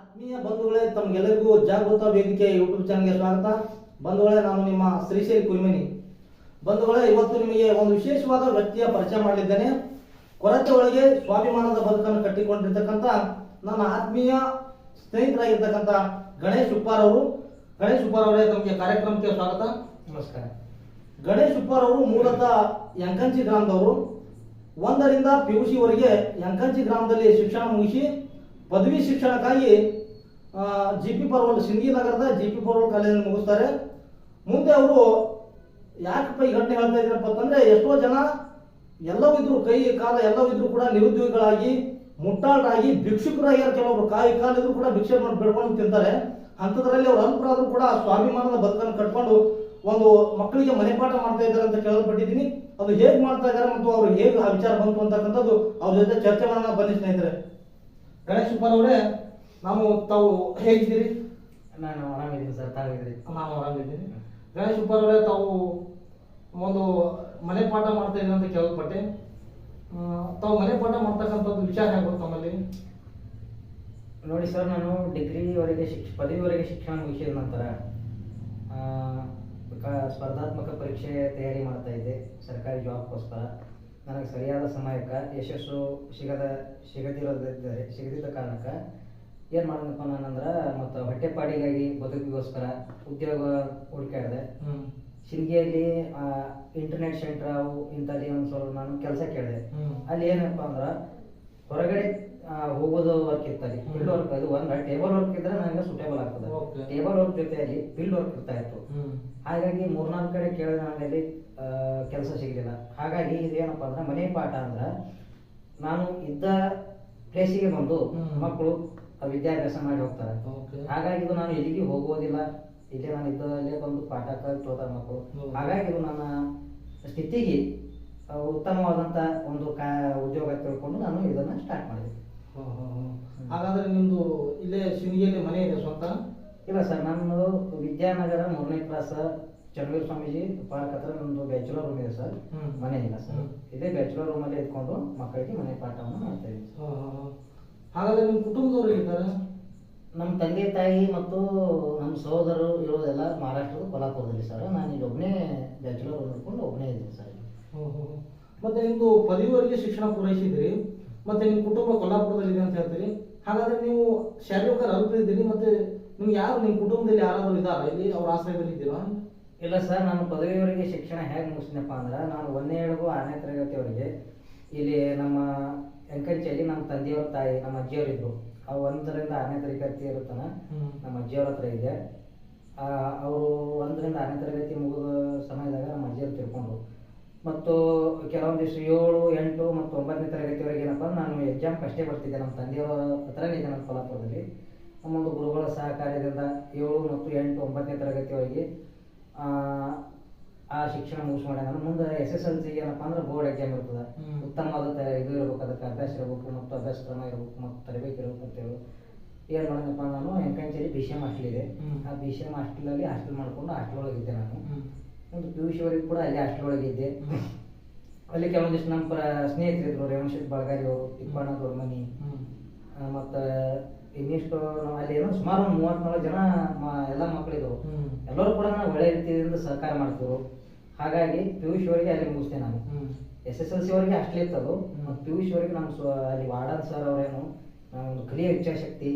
ಆತ್ಮೀಯ ಬಂಧುಗಳೇ ತಮಗೆಲ್ಲರಿಗೂ ಜಾಗೃತ ವೇದಿಕೆ ಯೂಟ್ಯೂಬ್ ಚಾನಲ್ಗೆ ಸ್ವಾಗತ. ಬಂಧುಗಳೇ ನಾನು ನಿಮ್ಮ ಶ್ರೀಶೈಲ್ ಕುರಿಮನಿ. ಬಂಧುಗಳೇ ಇವತ್ತು ನಿಮಗೆ ಒಂದು ವಿಶೇಷವಾದ ವ್ಯಕ್ತಿಯ ಪರಿಚಯ ಮಾಡಲಿದ್ದೇನೆ. ಕೊರತೆ ಒಳಗೆ ಸ್ವಾಭಿಮಾನದ ಬದುಕನ್ನು ಕಟ್ಟಿಕೊಂಡಿರ್ತಕ್ಕಂಥ ನನ್ನ ಆತ್ಮೀಯ ಸ್ನೇಹಿತರಾಗಿರ್ತಕ್ಕಂಥ ಗಣೇಶ್ ಉಪ್ಪಾರ್ ಅವರು. ಗಣೇಶ್ ಉಪ್ಪಾರ್ ಅವರೇ ತಮಗೆ ಕಾರ್ಯಕ್ರಮಕ್ಕೆ ಸ್ವಾಗತ. ನಮಸ್ಕಾರ. ಗಣೇಶ್ ಉಪ್ಪಾರ್ ಅವರು ಮೂಲತಃ ಯಂಕಂಚಿ ಗ್ರಾಮದವರು. ಒಂದರಿಂದ ಪಿ ಯು ಸಿವರೆಗೆ ಯಂಕಂಚಿ ಗ್ರಾಮದಲ್ಲಿ ಶಿಕ್ಷಣ ಮುಗಿಸಿ ಪದವಿ ಶಿಕ್ಷಣಕ್ಕಾಗಿ ಜಿ ಪಿ ಪರ್ವಲ್ ಸಿಂಧಿ ನಗರದ ಜಿ ಪಿ ಪರ್ವಲ್ ಕಾಲೇಜನ್ನು ಮುಗಿಸ್ತಾರೆ. ಮುಂದೆ ಅವರು ಯಾಕಪ್ಪ ಈ ಘಟನೆ ಹೇಳ್ತಾ ಇದ್ದೀರಪ್ಪ ಅಂತಂದ್ರೆ ಎಷ್ಟೋ ಜನ ಎಲ್ಲವಿದ್ರು ಕೈ, ಕಾಲ ಎಲ್ಲವಿದ್ರು ಕೂಡ ನಿರುದ್ಯೋಗಿಗಳಾಗಿ, ಮುಟ್ಟಾಳರಾಗಿ, ಭಿಕ್ಷುಕರಾಗಿ ಕೆಲವರು ಕಾಯಿ ಕಾಲಿದ್ರು ಕೂಡ ಭಿಕ್ಷೆ ಮಾಡಿ ಬೆಳ್ಕೊಂಡು ತಿಂತಾರೆ. ಅಂಥದ್ರಲ್ಲಿ ಅವ್ರು ಅಲ್ಪರಾದ್ರೂ ಕೂಡ ಸ್ವಾಭಿಮಾನದ ಬದುಕನ್ನು ಕಟ್ಕೊಂಡು ಒಂದು ಮಕ್ಕಳಿಗೆ ಮನೆ ಪಾಠ ಮಾಡ್ತಾ ಇದ್ದಾರೆ ಅಂತ ಕೇಳಲ್ಪಟ್ಟಿದ್ದೀನಿ. ಅದು ಹೇಗೆ ಮಾಡ್ತಾ ಇದ್ದಾರೆ ಮತ್ತು ಅವ್ರು ಹೇಗೆ ಆ ವಿಚಾರ ಬಂತು ಅಂತಕ್ಕಂಥದ್ದು ಅವ್ರ ಜೊತೆ ಚರ್ಚೆ ಮಾಡೋಣ ಬನ್ನಿ ಸ್ನೇಹಿತರೆ. ಗಣೇಶ್ ಅವರೇ ನಾವು ತಾವು ಹೇಗಿದ್ದೀರಿ? ನಾನು ಆರಾಮಿದ್ದೀನಿ ಸರ್ ತಾವಿದ್ದೀರಿ? ನಾನು ಆರಾಮಿದ್ದೀನಿ ಗಣೇಶ್ ಉಪ್ಪಾರವರೇ ತಾವು ಒಂದು ಮನೆ ಪಾಠ ಮಾಡ್ತಾ ಇದ್ದೀರಿ ಅಂತ ಕೇಳಲ್ಪಟ್ಟೆ ಆ, ತಾವು ಮನೆ ಪಾಠ ಮಾಡ್ತಕ್ಕಂಥದ್ದು ವಿಚಾರ ಹೇಗೆ ತಮ್ಮಲ್ಲಿ? ನೋಡಿ ಸರ್ ನಾನು ಡಿಗ್ರಿವರೆಗೆ ಶಿಕ್ಷ ಪದವಿವರೆಗೆ ಶಿಕ್ಷಣ ಮುಗಿಸಿದ ನಂತರ ಸ್ಪರ್ಧಾತ್ಮಕ ಪರೀಕ್ಷೆ ತಯಾರಿ ಮಾಡ್ತಾ ಇದ್ದೆ ಸರ್ಕಾರಿ ಜಾಬ್ಗೋಸ್ಕರ. ನನಗೆ ಸರಿಯಾದ ಸಮಯಕ್ಕೆ ಯಶಸ್ಸು ಸಿಗದ ಸಿಗದಿರೋದಿದ್ದರೆ ಸಿಗದಿದ್ದ ಕಾರಣಕ್ಕೆ ಏನು ಮಾಡಿದ್ನಪ್ಪ ನಾನಂದ್ರೆ ಮತ್ತು ಹೊಟ್ಟೆಪಾಡಿಗಾಗಿ ಬದುಕಿಗೋಸ್ಕರ ಉದ್ಯೋಗ ಹುಡುಕಾಡಿದೆ ಶಿರ್ಗಿಯಲ್ಲಿ ಆ ಇಂಟರ್ನೆಟ್ ಸೆಂಟರ್ ಅವು ಇಂಥಲ್ಲಿ ಒಂದು ಸ್ವಲ್ಪ ನಾನು ಕೆಲಸ ಕೇಳಿದೆ. ಅಲ್ಲಿ ಏನಪ್ಪ ಅಂದ್ರೆ ಹೊರಗಡೆ ಹೋಗೋದು ವರ್ಕ್ ಇತ್ತು ಅಲ್ಲಿ ಹ್ಮ್. ಫೀಲ್ಡ್ ವರ್ಕ್ ಅದು ಒಂದು ಟೇಬಲ್ ವರ್ಕ್ ಇದ್ರೆ ನನಗೆ ಸೂಟೇಬಲ್ ಆಗ್ತದೆ. ಟೇಬಲ್ ವರ್ಕ್ ಜೊತೆಯಲ್ಲಿ ಫೀಲ್ಡ್ ವರ್ಕ್ ಇರ್ತಾ ಇತ್ತು. ಹಾಗಾಗಿ ಮೂರ್ನಾಲ್ಕು ಕಡೆ ಕೇಳಿದ ನನಗೆ ಕೆಲಸ ಸಿಗಲಿಲ್ಲ. ಹಾಗಾಗಿ ಇದೇನಪ್ಪ ಅಂದ್ರೆ ಮನೆ ಪಾಠ ಅಂದ್ರೆ ನಾನು ಇದ್ದ ಪ್ಲೇಸಿಗೆ ಬಂದು. ಮಕ್ಕಳು ವಿದ್ಯಾಭ್ಯಾಸ ಮಾಡಿ ಹೋಗ್ತಾರೆ. ಹಾಗಾಗಿ ಇದು ನಾನು ಎಲ್ಲಿಗೆ ಹೋಗೋದಿಲ್ಲ ಇಲ್ಲಿ ನಾನು ಇದ್ದಲ್ಲೇ ಬಂದು ಪಾಠ ಕಲ್ತೋತಾರೆ ಮಕ್ಕಳು. ಹಾಗಾಗಿ ಇದು ನನ್ನ ಸ್ಥಿತಿಗೆ ಉತ್ತಮವಾದಂತ ಒಂದು ಕಾ ಉದ್ಯೋಗ ತಿಳ್ಕೊಂಡು ನಾನು ಇದನ್ನ ಸ್ಟಾರ್ಟ್ ಮಾಡಿದೆ. ಹಾಗಾದ್ರೆ ನಿಮ್ದು ಇಲ್ಲೇ ಸಿಂಗಿಯಲ್ಲಿ ಮನೆ ಇದೆ ಸ್ವಂತ? ಇಲ್ಲ ಸರ್ ನಮ್ಮದು ವಿದ್ಯಾನಗರ ಮೂರನೇ ಕ್ಲಾಸ್ ಚನ್ನವೀರ ಸ್ವಾಮೀಜಿ ಪಾರ್ಕ್ ಹತ್ರ ನಮ್ಮದು ಬ್ಯಾಚುಲರ್ ರೂಮ್ ಇದೆ ಸರ್. ಮನೆ ಇಲ್ಲ ಸರ್. ಇದೇ ಬ್ಯಾಚುಲರ್ ರೂಮ್ ಅಲ್ಲಿ ಇದ್ಕೊಂಡು ಮಕ್ಕಳಿಗೆ ಮನೆ ಪಾಠವನ್ನು ಮಾಡ್ತಾ ಇದ್ದೀವಿ. ಹಾಗಾದ್ರೆ ನಿಮ್ಮ ಕುಟುಂಬದವ್ರು ಇದ್ದಾರೆ ನಮ್ಮ ತಂದೆ ತಾಯಿ ಮತ್ತು ನಮ್ಮ ಸಹೋದರರು ಇರೋದೆಲ್ಲ ಮಹಾರಾಷ್ಟ್ರದ ಕೊಲ್ಹಾಪುರದಲ್ಲಿ ಸರ್. ನಾನು ಇಲ್ಲಿ ಒಬ್ಬನೇ ಬ್ಯಾಚುಲರ್ ಓದ್ಕೊಂಡು ಒಬ್ಬನೇ ಇದ್ದೀನಿ ಸರ್ ಹ್ಞೂ ಮತ್ತು ನಿಮ್ಮದು ಪದವಿವರೆಗೆ ಶಿಕ್ಷಣ ಪೂರೈಸಿದ್ರಿ ಮತ್ತೆ ನಿಮ್ಮ ಕುಟುಂಬ ಕೊಲ್ಲಾಪುರದಲ್ಲಿ ಇದೆ ಅಂತ ಹೇಳ್ತೀರಿ. ಹಾಗಾದ್ರೆ ನೀವು ಶಾರೀರಿಕ ಅಲ್ಪ ಇದ್ದೀರಿ ಮತ್ತೆ ನಿಮ್ಗೆ ಯಾರು ನಿಮ್ಮ ಕುಟುಂಬದಲ್ಲಿ ಯಾರಾದರೂ ಇದ್ದಾರೆ? ಇಲ್ಲಿ ಅವ್ರ ಆಶ್ರಯದಲ್ಲಿ ಇದ್ದೀರಾ? ಇಲ್ಲ ಸರ್ ನಾನು ಪದವಿವರೆಗೆ ಶಿಕ್ಷಣ ಹೇಗೆ ಮುಗಿಸಿನಪ್ಪ ಅಂದ್ರೆ ನಾನು ಒಂದನೇ ಏಳಿಗೂ ಆರನೇ ತರಗತಿವರೆಗೆ ಇಲ್ಲಿ ನಮ್ಮ ಎಂಕಂಚಲ್ಲಿ ನಮ್ಮ ತಂದೆಯವ್ರ ತಾಯಿ ನಮ್ಮ ಅಜ್ಜಿಯವರು ಇದ್ರು ಅವು ಒಂದರಿಂದ ಆರನೇ ತರಗತಿ ಇರುತ್ತಾನ. ನಮ್ಮ ಅಜ್ಜಿಯವ್ರ ಹತ್ರ ಇದೆ. ಅವರು ಒಂದರಿಂದ ಆರನೇ ತರಗತಿ ಮುಗಿದ ಸಮಯದಾಗ ನಮ್ಮ ಅಜ್ಜಿಯವ್ರು ತಿಳ್ಕೊಂಡ್ರು. ಮತ್ತು ಕೆಲವೊಂದಿಷ್ಟು ದಿವಸ ಏಳು ಎಂಟು ಮತ್ತು ಒಂಬತ್ತನೇ ತರಗತಿವರೆಗೆ ಏನಪ್ಪ ಅಂದ್ರೆ ನಾನು ಎಕ್ಸಾಮ್ ಕಷ್ಟೇ ಬರ್ತಿದ್ದೆ. ನಮ್ಮ ತಂದೆಯವರ ಹತ್ರನೇ ಇದೆ ನಮ್ಮ ಫಲಾಪುರದಲ್ಲಿ ನಮ್ಮೊಂದು ಗುರುಗಳ ಸಹಕಾರದಿಂದ ಏಳು ಮತ್ತು ಎಂಟು ಒಂಬತ್ತನೇ ತರಗತಿವರೆಗೆ ಆ, ಶಿಕ್ಷಣ ಮುಗಿಸ್ ಮಾಡ್ಯಾನ ನಾನು ಮುಂದೆ ಎಸ್ ಎಸ್ ಎಲ್ ಸಿ ಏನಪ್ಪ ಅಂದ್ರೆ ಬೋರ್ಡ್ ಎಕ್ಸಾಮ್ ಇರ್ತದೆ. ಉತ್ತಮವಾದ ಇದು ಇರಬೇಕು ಅದಕ್ಕೆ ಅಭ್ಯಾಸ ಇರಬೇಕು ಮತ್ತು ಅಭ್ಯಾಸ ಕ್ರಮ ಇರಬೇಕು ಮತ್ತು ತರಬೇತಿ ಇರಬೇಕು ಅಂತೇಳಿ ಏನು ಮಾಡಿದಪ್ಪ ನಾನು ಎಂಕಂಚೇರಿ ಬಿ ಸಿ ಎಂ ಹಾಸ್ಟೆಲ್ ಇದೆ. ಆ ಬಿ ಸಿ ಎಂ ಹಾಸ್ಟೆಲಲ್ಲಿ ಹಾಸ್ಟೆಲ್ ಮಾಡ್ಕೊಂಡು ಹಾಸ್ಟೆಲ್ ಒಳಗೆ ಇದ್ದೆ ನಾನು. ಒಂದು ಪಿ ಯು ಸಿವರೆಗೂ ಕೂಡ ಅಲ್ಲಿ ಹಾಸ್ಟೆಲ್ ಒಳಗೆ ಇದ್ದೆ. ಅಲ್ಲಿ ಕೆಲವೊಂದಿಷ್ಟು ನಮ್ಮ ಪ್ರ ಸ್ನೇಹಿತರಿದ್ರು ರೇವಣಶೆಟ್ ಬಳಗಾರಿ ಅವರು ತಿಪ್ಪಣ್ಣ ದೊಡ್ಮನಿ. ಮತ್ತು ಇನ್ನಿಷ್ಟು ನಾವು ಅಲ್ಲಿ ಏನೋ ಸುಮಾರು ಒಂದು ಮೂವತ್ತ್ನಾಲ್ಕು ಜನ ಮ- ಎಲ್ಲ ಮಕ್ಕಳಿದ್ದವು. ಎಲ್ಲರೂ ಕೂಡ ನಾವು ಒಳ್ಳೆ ರೀತಿಯಿಂದ ಸಹಕಾರ ಮಾಡ್ತಿದ್ರು ಹಾಗಾಗಿ ಪಿ ಯು ಶಿವರಿಗೆ ಅಲ್ಲಿ ಮುಗಿಸ್ದೆ ನಾನು. ಎಸ್ ಎಸ್ ಎಲ್ ಸಿ ವರೆಗೆ ಅಷ್ಟೇ ಇತ್ತದು ಹ್ಮ್. ಮತ್ತು ಪಿ ಯು ಶಿವರಿಗೆ ವರೆಗೆ ನಮ್ಮ ಸ್ವ ಅಲ್ಲಿ ವಾರ್ಡನ್ ಸರ್ ಅವರೇನು ಒಂದು ಕಲಿಯ ಇಚ್ಛಾಶಕ್ತಿ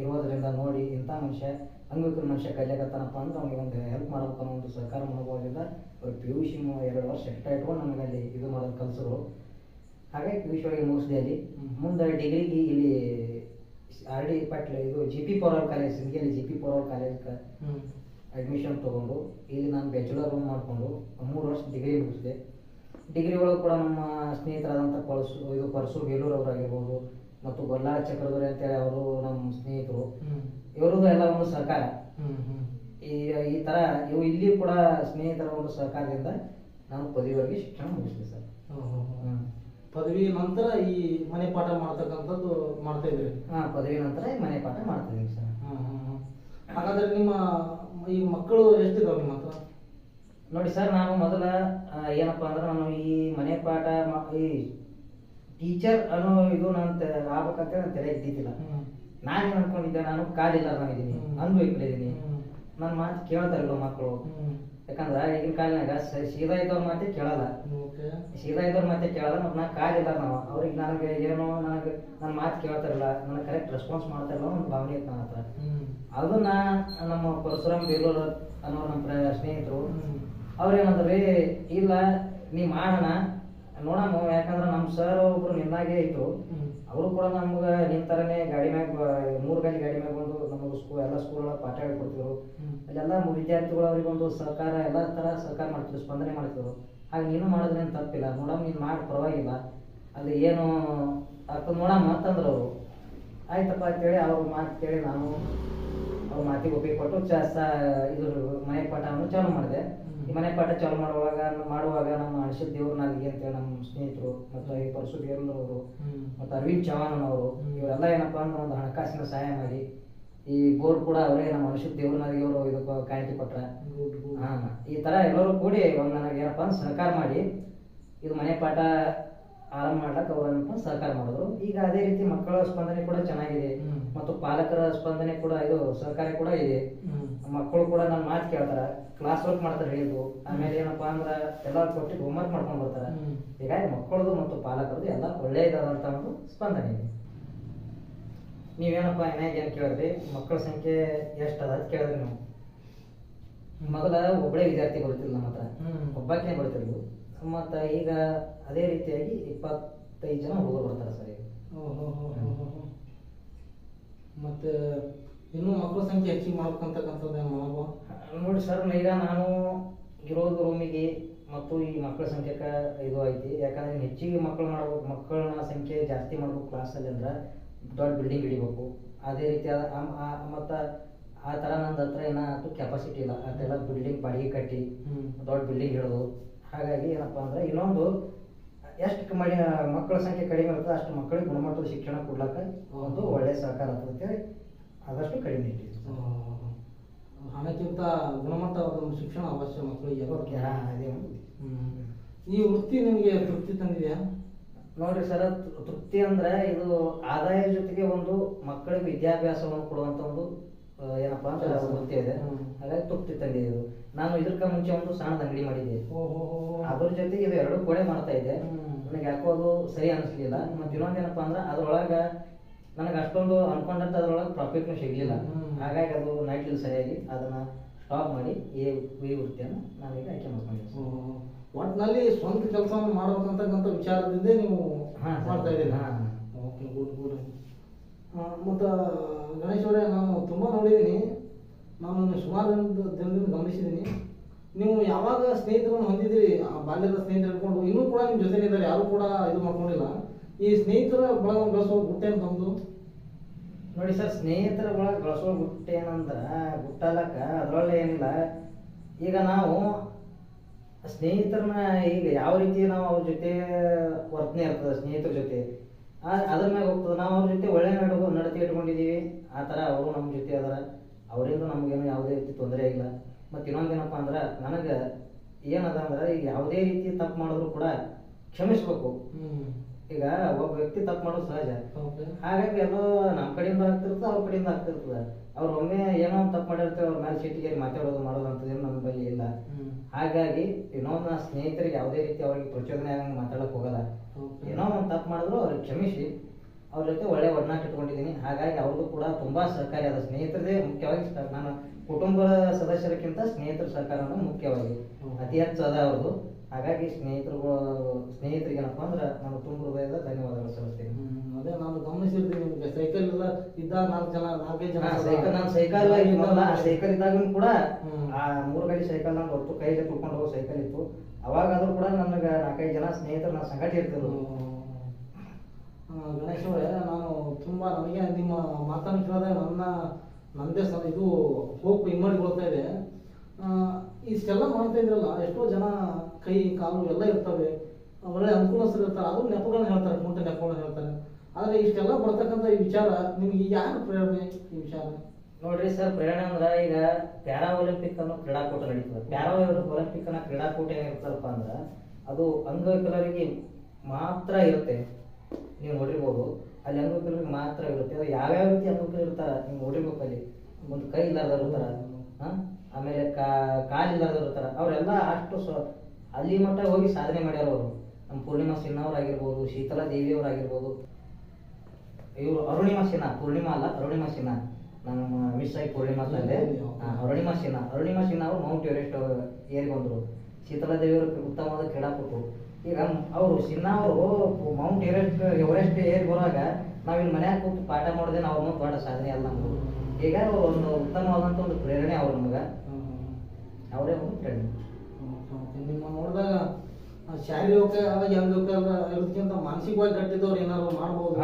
ಇರೋದರಿಂದ ನೋಡಿ ಇಂಥ ಮನುಷ್ಯ ಅಂಗವಿಕಲ ಮನುಷ್ಯ ಕಲಿಯಕತ್ತಾನಪ್ಪ ಅಂದ್ರೆ ಅವ್ನಿಗೆ ಒಂದು ಹೆಲ್ಪ್ ಮಾಡ್ಬೇಕು ಅನ್ನೋ ಒಂದು ಸಹಕಾರ ಮನೋಭಾವದಿಂದ ಅವ್ರು ಪಿ ಯು ಸಿ ಎರಡು ವರ್ಷ ಸೆಟ್ ಇಟ್ಕೊಂಡು ನಮಗೆ ಅಲ್ಲಿ ಇದು ಮಾಡೋದು ಕಲ್ಸರು ಹಾಗಾಗಿ ಪಿ ಯು ಶಿವರಿಗೆ ಮುಗಿಸಿದೆ ಅಲ್ಲಿ. ಮುಂದೆ ಡಿಗ್ರಿಗೆ ಇಲ್ಲಿ ಆರ್ ಡಿ ಪಾಟೀಲ್ ಇದು ಜಿ ಪಿ ಪವರ್ ಕಾಲೇಜ್ ಸಿಂಗಿಯಲ್ಲಿ ಜಿ ಪಿ ಪವರ್ ಕಾಲೇಜ್ಗೆ ಹ್ಮ್. ಅಡ್ಮಿಷನ್ ತೊಗೊಂಡು ಇಲ್ಲಿ ನಾನು ಬ್ಯಾಚುಲರ್ ಮಾಡಿಕೊಂಡು ಮೂರು ವರ್ಷ ಡಿಗ್ರಿ ಮುಗಿಸಿದೆ ಡಿಗ್ರಿ ಒಳಗೆ ಕೂಡ ನಮ್ಮ ಸ್ನೇಹಿತರಾದಂಥ ಪರಸು ಇದು ಪರಸು ಬೇಲೂರು ಅವರಾಗಿರ್ಬೋದು ಮತ್ತು ಗೊಲ್ಲಾರ ಚಕ್ರಧರಿ ಅಂತೇಳಿ ಅವರು ನಮ್ಮ ಸ್ನೇಹಿತರು. ಇವರದ್ದು ಎಲ್ಲ ಒಂದು ಸಹಕಾರ. ಈ ಈ ಥರ ಇವು ಇಲ್ಲಿ ಕೂಡ ಸ್ನೇಹಿತರ ಒಂದು ಸಹಕಾರದಿಂದ ನಾನು ಪದವಿವರೆಗೆ ಶಿಕ್ಷಣ ಮುಗಿಸಿದೆ ಸರ್. ಪದವಿ ನಂತರ ಈ ಮನೆ ಪಾಠ ಮಾಡ್ತಕ್ಕಂಥದ್ದು ಮಾಡ್ತಾ ಇದ್ರಿ ಹಾ ಪದವಿ ನಂತರ ಈ ಮನೆ ಪಾಠ ಸರ್ ಹ್ಮ್, ಹ್ಮ್, ಹ್ಮ್. ಹಾಗಾದ್ರೆ ನಿಮ್ಮ ಈ ಮಕ್ಕಳು ಎಷ್ಟಿದಾವೆ ನಿಮ್ಮ ಹತ್ರ ನೋಡಿ ಸರ್ ನಾನು ಮೊದಲ ಆ, ಏನಪ್ಪಾ ಅಂದ್ರೆ ನಾನು ಈ ಮನೆ ಪಾಠ ಮ- ಈ ಟೀಚರ್ ಅನ್ನೋ ಇದು ನಾನು ಆಗ್ಬೇಕಂತ ನಾನು ತಲೆ ಇದ್ದಿದ್ದಿಲ್ಲ ನಾನು ಏನು ಅನ್ಕೊಂಡಿದ್ದೆ ನಾನು ಕಾಲಿಲ್ಲ ಹ್ಮ್. ಅನ್ವಯಿಕಲ್ ಇದೀನಿ ಹ್ಮ್. ನನ್ನ ಮಾತು ಕೇಳ್ತಾರಿಲ್ಲ ಮಕ್ಕಳು ಹ್ಮ್. ಯಾಕಂದ್ರೆ ಈಗಿನ ಕಾಲನಾಗ ಸೀದಾ ಇದ್ದವ್ರ ಮಾತೇ ಕೇಳಲ್ಲ ಸೀದಾ ಇದ್ದವ್ರ ಮಾತೆ ಕೇಳಲ್ಲ ಮತ್ತು ನಾ ಕಾಲಿಲ್ಲ ನಾವು ಅವ್ರಿಗೆ ನನಗೆ ಏನೋ ನನಗೆ ನನ್ನ ಮಾತು ಕೇಳ್ತಾರಲ್ಲ ನನಗೆ ಕರೆಕ್ಟ್ ರೆಸ್ಪಾನ್ಸ್ ಮಾಡ್ತಾರಲ್ಲ ಒಂದು ಭಾವನೆ ಇತ್ತು ನನ್ನ ಹತ್ರ. ಅದನ್ನ ನಮ್ಮ ಪರಶುರಾಮ್ ಬೇಲೂರು ಅನ್ನೋ ನಮ್ಮ ಪ್ರ- ಸ್ನೇಹಿತರು. ಅವ್ರೇನಂದ್ರಿ ಇಲ್ಲ ನೀ ಮಾಡೋಣ ನೋಡಮ್ಮ ಯಾಕಂದ್ರೆ ನಮ್ಮ ಸರ್ ಒಬ್ರು ನಿನ್ನಾಗೆ ಇತ್ತು. ಅವರು ಕೂಡ ನಮ್ಗೆ ನಿನ್ ಥರನೇ ಗಾಡಿ ಮ್ಯಾಗ ಮೂರು ಗಂಟೆ ಗಾಡಿ ಮ್ಯಾಗ ಬಂದು ನಮಗೆ ಸ್ಕೂಲ್ ಎಲ್ಲ ಸ್ಕೂಲ್ ಒಳಗ ಪಾಠ ಹೇಳ್ಕೊಡ್ತಿದ್ರು. ಅಲ್ಲೆಲ್ಲ ವಿದ್ಯಾರ್ಥಿಗಳು ಅವ್ರಿಗೆ ಒಂದು ಸಹಕಾರ ಎಲ್ಲ ಥರ ಸಹಕಾರ ಮಾಡ್ತಿದ್ರು ಸ್ಪಂದನೆ ಮಾಡ್ತಿದ್ರು ಹಾಗೆ ನೀನು ಮಾಡೋದ್ರೇನು ತಪ್ಪಿಲ್ಲ ನೋಡಮ್ಮ ನೀನು ಮಾಡಿ ಪರವಾಗಿಲ್ಲ ಅಲ್ಲಿ ಏನು ಆಗ್ತದೆ ನೋಡಮ್ಮ ಅಂತಂದ್ರು ಅವರು ಆಯ್ತಪ್ಪ ಅಂತೇಳಿ ಅವ್ರ ಮಾತು ಕೇಳಿ ನಾನು ಅವ್ರ ಮಾತಿಗೆ ಒಪ್ಪಿಗೆ ಕೊಟ್ಟು ಚ ಇದ್ರ ಇದು ಮನೆ ಪಾಠವನ್ನು ಚಾಲು ಮಾಡಿದೆ ಈ ಮನೆ ಪಾಠ ಚಾಲು ಮಾಡುವಾಗ ಮಾಡುವಾಗ ನಮ್ಮ ಅಣಿಸಿದ ದೇವ್ರ ನಾಲಿಗೆ ಅಂತೇಳಿ ನಮ್ಮ ಸ್ನೇಹಿತರು ಮತ್ತು ಈ ಪರಶು ದೇವ್ರವರು. ಮತ್ತು ಅರವಿಂದ್ ಚವಾನ್ ಅವರು. ಇವರೆಲ್ಲ ಏನಪ್ಪಾ ಅಂದ್ರೆ ಒಂದು ಹಣಕಾಸಿನ ಸಹಾಯ ಮಾಡಿ ಈ ಗೋಲ್ಡ್ ಕೂಡ ಅವರೇ ನಮ್ಮ ಅನುಷಿತ್ ದೇವ್ರನಾಗಿ ಅವರು ಇದಕ್ಕೆ ಕಾಣಿಕೆ ಕೊಟ್ರ. ಈ ತರ ಎಲ್ಲರೂ ಕೂಡಿ ಒಂದು ನನಗೆ ಏನಪ್ಪಾ ಅಂದ್ರೆ ಸಹಕಾರ ಮಾಡಿ ಇದು ಮನೆ ಪಾಠ ಆರಂಭ ಮಾಡ್ಲಕ್ಕೆ ಅವರನ್ನ ಸಹಕಾರ ಮಾಡಿದ್ರು. ಈಗ ಅದೇ ರೀತಿ ಮಕ್ಕಳ ಸ್ಪಂದನೆ ಕೂಡ ಚೆನ್ನಾಗಿದೆ. ಮತ್ತು ಪಾಲಕರ ಸ್ಪಂದನೆ ಕೂಡ ಇದು ಸಹಕಾರ ಕೂಡ ಇದೆ. ಮಕ್ಕಳು ಕೂಡ ನನ್ನ ಮಾತು ಕೇಳ್ತಾರ ಕ್ಲಾಸ್ ವರ್ಕ್ ಮಾಡ್ತಾರೆ ಹೇಳಿದ್ರು. ಆಮೇಲೆ ಏನಪ್ಪಾ ಅಂದ್ರೆ ಎಲ್ಲ ಕೊಟ್ಟು ಹೋಮ್ವರ್ಕ್ ಮಾಡ್ಕೊಂಡು ಬರ್ತಾರೆ. ಹ್ಮ್. ಹೀಗಾಗಿ ಮಕ್ಕಳದು ಮತ್ತು ಪಾಲಕರದು ಎಲ್ಲ ಒಳ್ಳೆಯದಾದಂತ ಒಂದು ಸ್ಪಂದನೆ ಇದೆ. ನೀವೇನಪ್ಪ ಏನಾಗ ಏನು ಕೇಳಿದ್ರಿ ಮಕ್ಕಳ ಸಂಖ್ಯೆ ಎಷ್ಟು ಅದ ಕೇಳಿದ್ರಿ ನೀವು. ಮೊದಲ ಒಬ್ಬಳೇ ವಿದ್ಯಾರ್ಥಿ ಬರುತ್ತಿಲ್ಲ ನಮ್ಮ ಹತ್ರ. ಒಬ್ಬಾಕೆ ಒಬ್ಬಾಕಿನೇ ಬರ್ತಿರ್ಲು ಮತ್ತು ಈಗ ಅದೇ ರೀತಿಯಾಗಿ ಇಪ್ಪತ್ತೈದು ಜನ ಹುಡುಗರು ಬರ್ತಾರೆ ಸರ್ ಈಗ. ಮತ್ತೆ ಇನ್ನೂ ಮಕ್ಕಳ ಸಂಖ್ಯೆ ಹೆಚ್ಚಿಗೆ ಮಾಡ್ಬೇಕಂತಕ್ಕಂಥದ್ದು ಏನು ಮನೋಭಾವ ನೋಡಿ ಸರ್ ಈಗ ನಾನು ಇರೋದು ರೂಮಿಗೆ ಮತ್ತು ಈ ಮಕ್ಕಳ ಸಂಖ್ಯೆಕ ಇದು ಐತಿ. ಯಾಕಂದ್ರೆ ಹೆಚ್ಚಿಗೆ ಮಕ್ಕಳು ಮಾಡ್ಬೇಕು ಮಕ್ಕಳನ್ನ ಸಂಖ್ಯೆ ಜಾಸ್ತಿ ಮಾಡ್ಬೇಕು ಕ್ಲಾಸಲ್ಲಿ ಅಂದ್ರೆ ದೊಡ್ಡ ಬಿಲ್ಡಿಂಗ್ ಹಿಡಿಬೇಕು. ಅದೇ ರೀತಿ ಮತ್ತು ಆ ಥರ ನಂದು ಹತ್ರ ಏನಾದ್ರು ಕೆಪಾಸಿಟಿ ಇಲ್ಲ. ಅದೆಲ್ಲ ಬಿಲ್ಡಿಂಗ್ ಬಾಡಿಗೆ ಕಟ್ಟಿ. ದೊಡ್ಡ ಬಿಲ್ಡಿಂಗ್ ಹಿಡಿದು. ಹಾಗಾಗಿ ಏನಪ್ಪ ಅಂದ್ರೆ ಇನ್ನೊಂದು ಎಷ್ಟು ಮಳಿ ಮಕ್ಕಳ ಸಂಖ್ಯೆ ಕಡಿಮೆ ಇರ್ತದೆ ಅಷ್ಟು ಮಕ್ಕಳಿಗೆ ಗುಣಮಟ್ಟದ ಶಿಕ್ಷಣ ಕೊಡ್ಲಕ್ಕ ಒಂದು ಒಳ್ಳೆ ಸಹಕಾರ ಆಗ್ತದೆ ಅಂತೇಳಿ ಆದಷ್ಟು ಕಡಿಮೆ ಐತಿ ಆ, ಹಣಕ್ಕಿಂತ ಗುಣಮಟ್ಟವಾದ ಒಂದು ಶಿಕ್ಷಣ ಅವಶ್ಯ ಮಕ್ಕಳಿಗೆ ಓಕೆ ಅದೇ. ಈ ವೃತ್ತಿ ನಿಮಗೆ ತೃಪ್ತಿ ತಂದಿದೆಯಾ? ನೋಡ್ರಿ ಸರ್ ತೃಪ್ತಿ ಅಂದ್ರೆ ಇದು ಆದಾಯ ಜೊತೆಗೆ ಒಂದು ಮಕ್ಕಳಿಗೆ ವಿದ್ಯಾಭ್ಯಾಸವನ್ನು ಕೊಡುವಂತ ಒಂದು ಏನಪ್ಪ ಕೆಲಸ. ವೃತ್ತಿ ಇದೆ. ಹಾಗಾಗಿ ತೃಪ್ತಿ ತಂದಿದೆ ಇದು. ನಾನು ಇದಕ್ಕ ಮುಂಚೆ ಒಂದು ಸಣ್ಣದ ಅಂಗಡಿ ಮಾಡಿದ್ದೆ. ಅದ್ರ ಜೊತೆಗೆ ಇದು ಎರಡು ಕೂಡ ಮಾಡ್ತಾ ಇದ್ದೆ. ನನಗೆ ಯಾಕೋ ಅದು ಸರಿ ಅನಿಸ್ಲಿಲ್ಲ. ಮತ್ತೆ ಏನಪ್ಪಾ ಅಂದ್ರೆ ಅದ್ರೊಳಗೆ ನನಗೆ ಅಷ್ಟೊಂದು ಅನ್ಕೊಂಡಂತ ಅದ್ರೊಳಗೆ ಪ್ರಾಫಿಟ್ನು ಸಿಗ್ಲಿಲ್ಲ. ಹಾಗಾಗಿ ಅದು ನೈಟ್ಲಿ ಸರಿಯಾಗಿ ಅದನ್ನ ಸ್ಟಾಪ್ ಮಾಡಿ ಈ ಈ ವೃತ್ತಿಯನ್ನು ನಾನೀಗ ಆಯ್ಕೆ ಮಾಡ್ಕೊಂಡಿದ್ದೀನಿ ಓ, ಒಟ್ನಲ್ಲಿ ಸ್ವಂತ ಕೆಲಸವನ್ನು ಮಾಡ್ಬೇಕಂತಕ್ಕಂಥ ವಿಚಾರದಿಂದ ನೀವು ಹಾ, ಮಾಡ್ತಾ ಇದ್ದೀರಿ? ಹಾ. Okay good good. ಮತ್ತು ಗಣೇಶ್ ಅವರೇ ನಾನು ತುಂಬ ನೋಡಿದ್ದೀನಿ. ನಾನು ಸುಮಾರು ಜನರಿಂದ ದಿನದಿಂದ ಗಮನಿಸಿದ್ದೀನಿ. ನೀವು ಯಾವಾಗ ಸ್ನೇಹಿತರನ್ನು ಹೊಂದಿದ್ದೀರಿ ಆ ಬಾಲ್ಯದ ಸ್ನೇಹಿತರು ಹಿಡ್ಕೊಂಡು ಇನ್ನೂ ಕೂಡ ನಿಮ್ಮ ಜೊತೆ ಇದ್ದಾರೆ ಯಾರು ಕೂಡ ಇದು ಮಾಡ್ಕೊಂಡಿಲ್ಲ. ಈ ಸ್ನೇಹಿತರ ಬಳಗ ಬೆಳೆಸೋ ಗುಟ್ಟೆ ತಮ್ಮದು ನೋಡಿ ಸರ್ ಸ್ನೇಹಿತರ ಒಳಗೆ ಬಳಸೋ ಗುಟ್ಟೆ ಏನಂದ್ರೆ ಗುಟ್ಟಲಕ್ಕ ಅದರೊಳಗೆ ಏನಿಲ್ಲ. ಈಗ ನಾವು ಸ್ನೇಹಿತರನ್ನ ಈಗ ಯಾವ ರೀತಿ ನಾವು ಅವ್ರ ಜೊತೆ ವರ್ತನೆ ಇರ್ತದೆ, ಸ್ನೇಹಿತರ ಜೊತೆ ಅದ್ರ ಮ್ಯಾಗ ಹೋಗ್ತದೆ. ನಾವು ಅವ್ರ ಜೊತೆ ಒಳ್ಳೆ ನಡು ನಡತೆ ಇಟ್ಕೊಂಡಿದ್ದೀವಿ. ಆ ಥರ ಅವರು ನಮ್ಮ ಜೊತೆ ಅದಾರ. ಅವರಿಂದ ನಮಗೇನು ಯಾವುದೇ ರೀತಿ ತೊಂದರೆ ಇಲ್ಲ. ಮತ್ತು ಇನ್ನೊಂದೇನಪ್ಪ ಅಂದ್ರೆ, ನನಗೆ ಏನದ ಅಂದ್ರೆ, ಈಗ ಯಾವುದೇ ರೀತಿ ತಪ್ಪು ಮಾಡಿದ್ರು ಕೂಡ ಕ್ಷಮಿಸ್ಬೇಕು. ಈಗ ಒಬ್ಬ ವ್ಯಕ್ತಿ ತಪ್ಪು ಮಾಡೋದು ಸಹಜ. ಹಾಗಾಗಿ ಅದು ನಮ್ಮ ಕಡೆಯಿಂದ ಆಗ್ತಿರ್ತದೆ ಅವ್ರ ಕಡೆಯಿಂದ ಆಗ್ತಿರ್ತದೆ. ಅವ್ರು ಒಮ್ಮೆ ಏನೋ ಒಂದು ತಪ್ಪು ಮಾಡಿರ್ತಾರೆ ಅವ್ರ ಮೇಲೆ ಸಿಟ್ಟಿಗೆ ಮಾತಾಡೋದು ಮಾಡೋದು ಅಂತದೇನು ನಮ್ಮ ಬಳಿ ಇಲ್ಲ. ಹಾಗಾಗಿ ಇನ್ನೊಂದು ನಾ ಸ್ನೇಹಿತರಿಗೆ ಯಾವುದೇ ರೀತಿ ಅವ್ರಿಗೆ ಪ್ರಚೋದನೆ ಆಗಂಗೆ ಮಾತಾಡಕ್ ಹೋಗಲ್ಲ. ಏನೋ ಒಂದು ತಪ್ಪು ಮಾಡಿದ್ರು ಅವ್ರಿಗೆ ಕ್ಷಮಿಸಿ. ಅವ್ರ ಜೊತೆ ಒಳ್ಳೆ ಒಡನಾಟ ಇಟ್ಕೊಂಡಿದ್ದೀನಿ. ಹಾಗಾಗಿ ಅವ್ರದ್ದು ಕೂಡ ತುಂಬಾ ಸಹಕಾರಿ ಅದ ಸ್ನೇಹಿತರದೇ ಮುಖ್ಯವಾಗಿ ನಾನು ಕುಟುಂಬದ ಸದಸ್ಯರಕ್ಕಿಂತ ಸ್ನೇಹಿತರ ಸಹಕಾರ ಮುಖ್ಯವಾಗಿ. ಅತಿ ಹೆಚ್ಚು ಅದ ಅವ್ರದ್ದು ಹಾಗಾಗಿ ಸ್ನೇಹಿತರು ಸ್ನೇಹಿತರಿಗೆ ಏನಪ್ಪಾ ಅಂದ್ರೆ ನಾನು ತುಂಬ ಹೃದಯದ ಧನ್ಯವಾದಗಳು ಸಲ್ಲಿಸ್ತೀನಿ. ಅದೇ ನಾನು ಗಮನಿಸಿರ್ತೀನಿ ನಿಮಗೆ ಸೈಕಲ್ ಎಲ್ಲ ಇದ್ದ ನಾಲ್ಕು ಜನ ನಾಲ್ಕೈದು ಜನ ಸೈಕಲ್ ನಾನು ಸೈಕಲ್ ಇದ್ದಲ್ಲ ಸೈಕಲ್ ಇದ್ದಾಗೂ ಕೂಡ ಆ ಮೂರು ಗಡಿ ಸೈಕಲ್ ನಾನು ಹೊತ್ತು ಕೈಗೆ ತುಳ್ಕೊಂಡು ಹೋಗೋ ಸೈಕಲ್ ಇತ್ತು. ಅವಾಗಾದ್ರೂ ಕೂಡ ನನಗೆ ನಾಲ್ಕೈದು ಜನ ಸ್ನೇಹಿತರು ನಾನು ಸಂಗಟ ಇರ್ತಿದ್ರು. ಗಣೇಶ್ ಅವರೇ ನಾನು ತುಂಬ ನನಗೆ ನಿಮ್ಮ ಮಾತನ್ನು ಕೇಳಿದ್ರೆ ನನ್ನ ನನ್ನದೇ ಸ ಇದು ಹೋಪ್ ಇಮ್ಮಡಿಗೊಳ್ತಾ ಇದೆ. ಆ, ಇಷ್ಟೆಲ್ಲ ಮಾಡ್ತಾ ಇದ್ರಲ್ಲ, ಎಷ್ಟೋ ಜನ ಕೈ, ಕಾಲು ಎಲ್ಲ ಇರ್ತವೆ. ಒಳ್ಳೆ ಅನುಕೂಲಸ್ಥರು ಇರ್ತಾರೆ. ಅದು ನೆಪಗಳನ್ನ ಹೇಳ್ತಾರೆ ಮುಂಟೆ ನೆಪಗಳನ್ನ ಹೇಳ್ತಾರೆ. ಆದರೆ ಇಷ್ಟೆಲ್ಲ ಬರ್ತಕ್ಕಂಥ ಈ ವಿಚಾರ, ನಿಮ್ಗೆ ಯಾರು ಪ್ರೇರಣೆ ಈ ವಿಚಾರ? ನೋಡ್ರಿ ಸರ್, ಪ್ರೇರಣೆ ಅಂದ್ರೆ ಈಗ ಪ್ಯಾರಾ ಒಲಿಂಪಿಕ್ ಅನ್ನೋ ಕ್ರೀಡಾಕೂಟ ನಡೀತದೆ. ಪ್ಯಾರಾ ಒಲಿಂಪಿಕ್ ಅನ್ನೋ ಕ್ರೀಡಾಕೂಟ ಏನಿರ್ತದಪ್ಪ ಅಂದ್ರೆ, ಅದು ಅಂಗವಿಕಲರಿಗೆ ಮಾತ್ರ ಇರುತ್ತೆ. ನೀವು ನೋಡಿರ್ಬೋದು, ಅಲ್ಲಿ ಅಂಗವಿಕಲರಿಗೆ ಮಾತ್ರ ಇರುತ್ತೆ. ಅದು ಯಾವ್ಯಾವ ರೀತಿ ಅಂಗವಿಕಲ ಇರ್ತಾರ, ನೀವು ನೋಡಿರ್ಬೇಕು ಅಲ್ಲಿ. ಒಂದು ಕೈ ಇಲ್ಲಾರ್ದವ್ರು ಇರ್ತಾರ. ಕಾಲು ಇಲ್ಲಾರ್ದವ್ರು ಇರ್ತಾರ ಅವರೆಲ್ಲ ಅಷ್ಟು ಸ್ವ ಅಲ್ಲಿ ಮಟ್ಟ ಹೋಗಿ ಸಾಧನೆ ಮಾಡ್ಯಾರ ಅವರು. ನಮ್ಮ ಪೂರ್ಣಿಮಾ ಸಿನ್ಹವ್ರಾಗಿರ್ಬೋದು ಶೀತಲಾ ದೇವಿಯವರಾಗಿರ್ಬೋದು. ಇವರು ಅರುಣಿಮಾ ಸಿನ್ಹಾ ಪೂರ್ಣಿಮಾ ಅಲ್ಲ ಅರುಣಿಮಾ ಸಿನ್ಹಾ. ನಮ್ಮ ಮಿಸ್ ಆಗಿ ಪೂರ್ಣಿಮಾ ತಂದೆ ಅರುಣಿಮಾ ಸಿನ್ಹಾ. ಅರುಣಿಮಾ ಸಿನ್ಹಾ ಅವರು ಮೌಂಟ್ ಎವರೆಸ್ಟ್ ಏರಿ ಬಂದರು ಶೀತಲಾ ದೇವಿಯವರು ಉತ್ತಮವಾದ ಕ್ರೀಡಾಪಟು. ಈಗ ಅವರು ಸಿನ್ಹಾ ಅವರು ಮೌಂಟ್ ಎವರೆಸ್ಟ್ ಎವರೆಸ್ಟ್ ಏರಿ ಬರುವಾಗ ನಾವಿಲ್ಲಿ ಮನ್ಯಾಗ ಕೂತು ಪಾಠ ಮಾಡೋದೇ ನಾವು ದೊಡ್ಡ ಸಾಧನೆ ಅಲ್ಲ ನಮ್ದು. ಈಗ ಒಂದು ಉತ್ತಮವಾದಂಥ ಒಂದು ಪ್ರೇರಣೆ ಅವ್ರು ನಮಗೆ. ಅವರೇ ಒಂದು ಪ್ರೇರಣೆ ನಿಮ್ಮ ನೋಡಿದಾಗ ಶಾರೀರಿಕ ಅಂಗವಿಕಲ ಇರೋದಕ್ಕಿಂತ ಮಾನಸಿಕವಾಗಿ ಕಟ್ಟಿದವ್ರು ಏನಾದ್ರು ಮಾಡ್ಬೋದು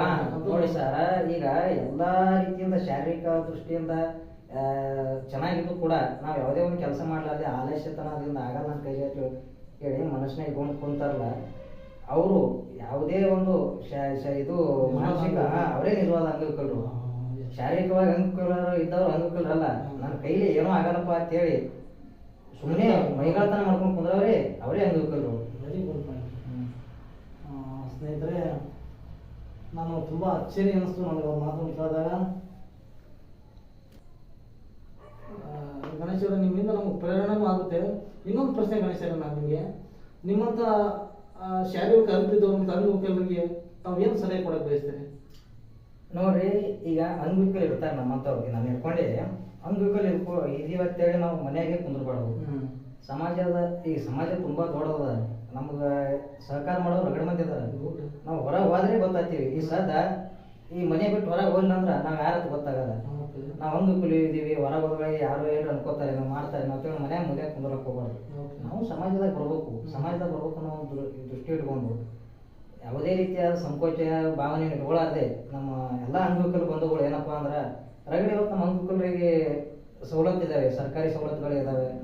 ನೋಡಿ ಸರ್ ಈಗ ಎಲ್ಲ ರೀತಿಯಿಂದ ಶಾರೀರಿಕ ದೃಷ್ಟಿಯಿಂದ ಚೆನ್ನಾಗಿದ್ದು ಕೂಡ ನಾವು ಯಾವುದೇ ಒಂದು ಕೆಲಸ ಮಾಡಲಾರ್ದೆ ಆಲಸ್ಯತನದಿಂದ ಆಗಲ್ಲ ಅಂತ ಕೈ ಹೇಳಿ ಮನಸ್ಸಿನಾಗ ಇಟ್ಕೊಂಡು ಕುಂತಾರಲ್ಲ ಅವರು ಯಾವುದೇ ಒಂದು ಇದು ಮಾನಸಿಕ ಅವರೇ ನಿಜವಾದ ಅಂಗವಿಕಲರು ಶಾರೀರಿಕವಾಗಿ ಅಂಗವಿಕಲರು ಇದ್ದವ್ರು ಅಂಗವಿಕಲರಲ್ಲ ನನ್ನ ಕೈಲಿ ಏನೂ ಆಗಲ್ಲಪ್ಪ ಅಂತೇಳಿ ಸುಮ್ಮನೆ ಮೈಗಳತನ ಮಾಡ್ಕೊಂಡು ಕುಂದ್ರವ್ರೆ ಅವರೇ ಅಂಗವಿಕಲರು ವೆರಿ ಗುಡ್ ಸ್ನೇಹಿತರೆ ನಾನು ತುಂಬ ಅಚ್ಚರಿ ಅನಿಸ್ತು ನನಗೆ ಅವ್ರ ಮಾತನ್ನು ಕೇಳಿದಾಗ. ಗಣೇಶರ ನಿಮ್ಮಿಂದ ನಮಗೆ ಪ್ರೇರಣೆನೂ ಆಗುತ್ತೆ. ಇನ್ನೊಂದು ಪ್ರಶ್ನೆ ಗಣೇಶರ ನಾನು ನಿಮಗೆ. ನಿಮ್ಮಂಥ ಶಾರೀರಿಕ ಅಲ್ಪಿದ್ದವ್ರು ತಂದು ಕೆಲವರಿಗೆ ತಾವು ಏನು ಸಲಹೆ ಕೊಡಕ್ಕೆ ಬಯಸ್ತೀರಿ? ನೋಡ್ರಿ ಈಗ ಅಂಗವಿಕಲ್ ಇರ್ತಾರೆ ನಮ್ಮಂತವ್ರಿಗೆ ನಾನು ಹೇಳ್ಕೊಂಡೆ ಅಂಗವಿಕಲ್ ಇರ್ಕೊ ಇದೀವತ್ತೇಳಿ ನಾವು ಮನೆಯಾಗೆ ಕುಂದ್ರಬಾರ್ದು. ಸಮಾಜದ ಈ ಸಮಾಜ ತುಂಬಾ ದೊಡ್ಡದ ನಮ್ಗೆ ಸಹಕಾರ ಮಾಡೋರು ರಗಡ ಮಂದಿ ಅದಾರ. ನಾವು ಹೊರಗೆ ಹೋದ್ರೆ ಗೊತ್ತಾಗ್ತೀವಿ. ಈ ಸದ ಈ ಮನೆ ಬಿಟ್ಟು ಹೊರಗೆ ಹೋಗ್ಲಿಲ್ಲ ಅಂದ್ರೆ ನಾವು ಯಾರತ್ ಗೊತ್ತಾಗಲ್ಲ. ನಾವು ಅಂಗವಿಕಲ ಇದೀವಿ ಹೊರಗೆ ಹೋದ್ರೆ ಯಾರು ಏನು ಅನ್ಕೋತಾರೆ ನಾವು ಮಾಡ್ತಾರೆ ನಾವು ತಿಳ್ಕೊಂಡು ಮನ್ಯಾಗ ಮುಂದೆ ಕುಂದ್ರಕ್ಕೆ ಹೋಗ್ಬಾರ್ದು. ನಾವು ಸಮಾಜದಾಗ ಬರ್ಬೇಕು. ಸಮಾಜದಾಗ ಬರ್ಬೇಕು ಅನ್ನೋ ಒಂದು ದೃಷ್ಟಿ ಇಟ್ಕೊಂಡು ಯಾವುದೇ ರೀತಿಯಾದ ಸಂಕೋಚ ಭಾವನೆ ಇಟ್ಕೊಳ್ಳಾರ್ದೆ ನಮ್ಮ ಎಲ್ಲ ಅಂಗವಿಕಲ ಬಂಧುಗಳು ಏನಪ್ಪಾ ಅಂದ್ರೆ ರಗಡೆ ಇವತ್ತು ನಮ್ಮ ಅಂಗವಿಕಲರಿಗೆ ಸವಲತ್ತು ಇದಾವೆ ಸರ್ಕಾರಿ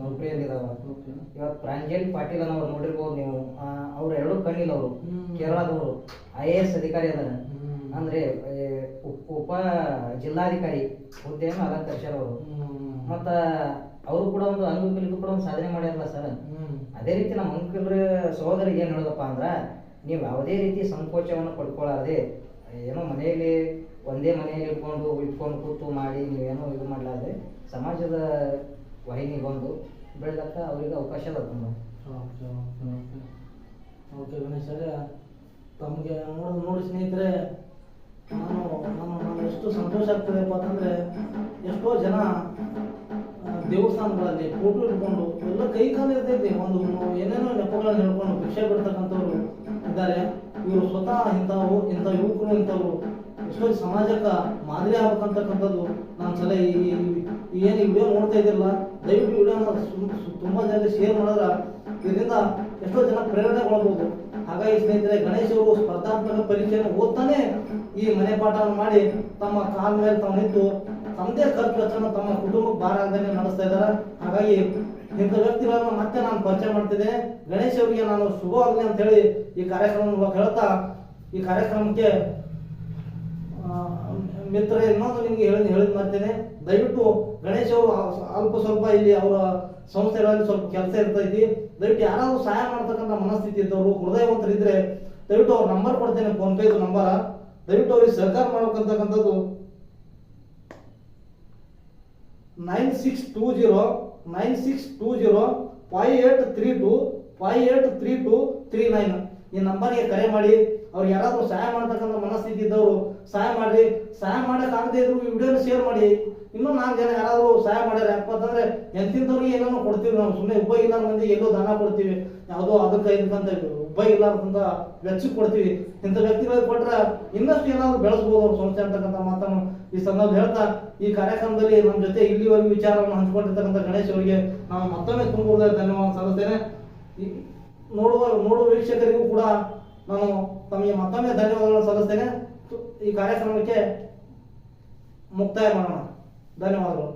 ನೌಕರಿಯಲ್ಲಿ ಇದಾವೆ. ಇವತ್ತು ಪ್ರಾಂಜಲ್ ಪಾಟೀಲ್ ಅನ್ನೋರು ನೋಡಿರ್ಬೋದು ನೀವು. ಅವ್ರ ಎರಡು ಕಣ್ಣಿಲ್ಲ ಅವರು. ಕೇರಳದವರು ಐ ಎ ಎಸ್ ಅಧಿಕಾರಿ ಅದಾರ. ಅಂದ್ರೆ ಉಪ ಜಿಲ್ಲಾಧಿಕಾರಿ ಹುದ್ದೆಯನ್ನು ಅಲಂಕರಿಸ್ಯಾರ ಅವರು. ಮತ್ತ ಅವರು ಕೂಡ ಒಂದು ಅಂಗವಿಕಲಿಗೂ ಕೂಡ ಒಂದು ಸಾಧನೆ ಮಾಡ್ಯಾರಲ್ಲ ಸರ್. ಅದೇ ರೀತಿ ನಮ್ಮ ಅಂಗವಿಕಲರ ಸಹೋದರಿಗೆ ಏನು ಹೇಳೋದಪ್ಪ ಅಂದ್ರ ನೀವು ಯಾವುದೇ ರೀತಿ ಸಂಕೋಚವನ್ನು ಪಡ್ಕೊಳ್ಳಾರ್ದೆ ಏನೋ ಮನೆಯಲ್ಲಿ ಒಂದೇ ಮನೆಯಲ್ಲಿ ಇಟ್ಕೊಂಡು ಇಟ್ಕೊಂಡು ಕೂತು ಮಾಡಿ ನೀವೇನೋ ಇದು ಮಾಡಲಾರ್ದೆ ಸಮಾಜದ ವಾಹಿನಿ ಬಂದು ಬೆಳೆದಕ್ಕ ಅವರಿಗೆ ಅವಕಾಶ ಅದ ತುಂಬ ಓಕೆ ತಮಗೆ ನೋಡಿ ನೋಡಿ ಸ್ನೇಹಿತರೆ ನಾನು ನಾನು ನಾನು ಎಷ್ಟು ಸಂತೋಷ ಆಗ್ತದೆಪ್ಪ ಅಂತಂದರೆ ಎಷ್ಟೋ ಜನ ದೇವಸ್ಥಾನಗಳಲ್ಲಿ ಫೋಟೋ ಇಟ್ಕೊಂಡು ಎಲ್ಲ ಕೈ ಕಾಲು ಇರ್ತೈತಿ ಒಂದು ಏನೇನೋ ನೆಪಗಳನ್ನು ಹೇಳ್ಕೊಂಡು ಭಿಕ್ಷೆ ಬಿಡ್ತಕ್ಕಂಥವ್ರು ಇದ್ದಾರೆ. ಇವರು ಸ್ವತಃ ಇಂಥವು ಇಂಥ ಯುವಕರು, ಇಂಥವ್ರು. ಎಷ್ಟೋ ಸಮಾಜಕ್ಕೆ ಮಾದರಿ ಆಗ್ಬೇಕಂತಕ್ಕಂಥದ್ದು ನಾನು ಸಲ ಈ ಈ ಏನು ವಿಡಿಯೋ ನೋಡ್ತಾ ಇದ್ದಿರಲ್ಲ, ದಯವಿಟ್ಟು ವಿಡಿಯೋನ ತುಂಬ ಜನ ಶೇರ್ ಮಾಡಿದ್ರೆ ಇದರಿಂದ ಎಷ್ಟೋ ಜನ ಪ್ರೇರಣೆಗೊಳ್ಬೋದು ಹಾಗಾಗಿ ಸ್ನೇಹಿತರೆ, ಗಣೇಶ್ ಅವರು ಸ್ಪರ್ಧಾತ್ಮಕ ಪರೀಕ್ಷೆಯನ್ನು ಓದ್ತಾನೆ ಈ ಮನೆ ಪಾಠವನ್ನು ಮಾಡಿ ತಮ್ಮ ಕಾಲ ಮೇಲೆ ತಾವು ನಿಂತು ತಮ್ಮದೇ ಖರ್ಚು ವೆಚ್ಚವನ್ನು ತಮ್ಮ ಕುಟುಂಬಕ್ಕೆ ಭಾರ ಆಗದೇ ನಡೆಸ್ತಾ ಇದ್ದಾರೆ. ಹಾಗಾಗಿ ಇಂಥ ವ್ಯಕ್ತಿಗಳನ್ನು ಮತ್ತೆ ನಾನು ಪರಿಚಯ ಮಾಡ್ತೇನೆ ಗಣೇಶ್ ಅವರಿಗೆ ನಾನು ಶುಭವಾಗಲಿ ಅಂತ ಹೇಳಿ ಈ ಕಾರ್ಯಕ್ರಮ ಹೇಳ್ತಾ, ಈ ಕಾರ್ಯಕ್ರಮಕ್ಕೆ ಮಿತ್ರ ಇನ್ನೊಂದು ನಿಮ್ಗೆ ಹೇಳಿ ಹೇಳಿದ್ ಮಾಡ್ತೇನೆ ದಯವಿಟ್ಟು ಗಣೇಶ್ ಅವರು ಅಲ್ಪ ಸ್ವಲ್ಪ ಇಲ್ಲಿ ಅವರ ಸಂಸ್ಥೆಗಳಲ್ಲಿ ಸ್ವಲ್ಪ ಕೆಲಸ ಇರ್ತೈತಿ. ದಯವಿಟ್ಟು ಯಾರಾದರೂ ಸಹಾಯ ಮಾಡ್ತಕ್ಕಂಥ ಮನಸ್ಥಿತಿ ಇದ್ದವರು, ಹೃದಯವಂತರಿದ್ರೆ ದಯವಿಟ್ಟು ಅವ್ರ ನಂಬರ್ ಕೊಡ್ತೇನೆ, ಫೋನ್ ಪೇದು ನಂಬರ. ದಯವಿಟ್ಟು ಅವ್ರಿಗೆ ಸಹಕಾರ ಮಾಡ್ಬೇಕಂತಕ್ಕಂಥದ್ದು. Nine six two zero nine six two zero five eight three two five eight three two three nine ಈ ನಂಬರ್ಗೆ ಕರೆ ಮಾಡಿ. ಅವ್ರು ಯಾರಾದರೂ ಸಹಾಯ ಮಾಡ್ತಕ್ಕಂಥ ಮನಸ್ಥಿತಿ ಇದ್ದವರು ಸಹಾಯ ಮಾಡಿ ಸಹಾಯ ಮಾಡಕ್ ಆಗದೆ ಇದ್ರು ಈ ವಿಡಿಯೋನ ಶೇರ್ ಮಾಡಿ. ಇನ್ನೂ ನಾಲ್ಕು ಜನ ಯಾರಾದರೂ ಸಹಾಯ ಮಾಡ್ಯಾರ ಅಂತಂದ್ರೆ ಎಂತಿಂತವ್ರಿಗೆ ಏನೇನೋ ಕೊಡ್ತೀವಿ ನಾವು ಸುಮ್ಮನೆ ಉಪಯೋಗ ಇಲ್ಲ ಮಂದಿ ಎಲ್ಲೋ ದಾನ ಕೊಡ್ತೀವಿ. ಯಾವುದೋ ಅದಕ್ಕೆ ಇದಕ್ಕಂತ ಉಪಯೋಗ ಇಲ್ಲಾರ್ದಿಂದ ವೆಚ್ಚ ಕೊಡ್ತೀವಿ. ಇಂಥ ವ್ಯಕ್ತಿಗಳಿಗೆ ಕೊಟ್ರೆ ಇನ್ನಷ್ಟು ಏನಾದ್ರು ಬೆಳೆಸ್ಬೋದು ಅವ್ರ ಸಂಸ್ಥೆ ಅಂತಕ್ಕಂಥ ಮಾತನ್ನು ಈ ಸಂದರ್ಭ ಹೇಳ್ತಾ, ಈ ಕಾರ್ಯಕ್ರಮದಲ್ಲಿ ನಮ್ಮ ಜೊತೆ ಇಲ್ಲಿವರೆಗೂ ವಿಚಾರವನ್ನು ಹಂಚಿಕೊಂಡಿರ್ತಕ್ಕಂಥ ಗಣೇಶ್ ಅವರಿಗೆ ನಾವು ಮತ್ತೊಮ್ಮೆ ತುಂಬ ಧನ್ಯವಾದ ಸಲ್ಲಿಸ್ತೇನೆ. ನೋಡುವ ನೋಡುವ ವೀಕ್ಷಕರಿಗೂ ಕೂಡ ನಾನು ತಮಗೆ ಮತ್ತೊಮ್ಮೆ ಧನ್ಯವಾದಗಳನ್ನು ಸಲ್ಲಿಸ್ತೇನೆ. ಈ ಕಾರ್ಯಕ್ರಮಕ್ಕೆ ಮುಕ್ತಾಯ ಮಾಡೋಣ. ಧನ್ಯವಾದಗಳು.